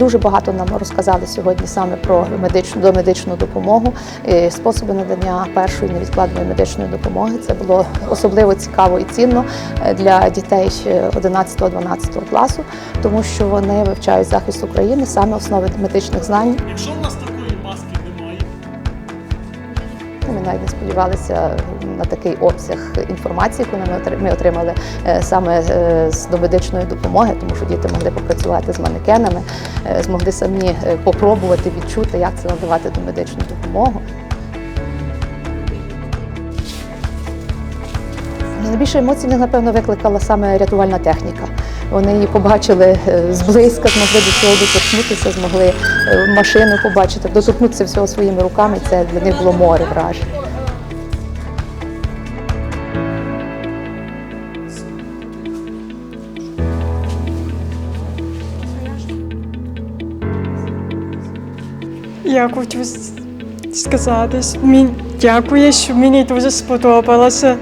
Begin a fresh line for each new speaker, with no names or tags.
Дуже багато нам розказали сьогодні саме про медичну домедичну допомогу, способи надання першої невідкладної медичної допомоги. Це було особливо цікаво і цінно е, для дітей 11-12 класу, тому що вони вивчають захист України саме основи медичних знань. Ми навіть не сподівалися на такий обсяг інформації, яку ми отримали е, саме е, з домедичної допомоги, тому що діти могли попрацювати з манекенами, е, змогли самі попробувати відчути, як це надавати домедичну допомогу. Найбільше емоцій напевно, викликала саме рятувальна техніка. Вони її побачили е, зблизька, змогли до цього доторкнутися, змогли е, машину побачити, доторкнутися всього своїми руками. Це для них було море вражень.
Я хочу сказати, дякую, що мені дуже сподобалося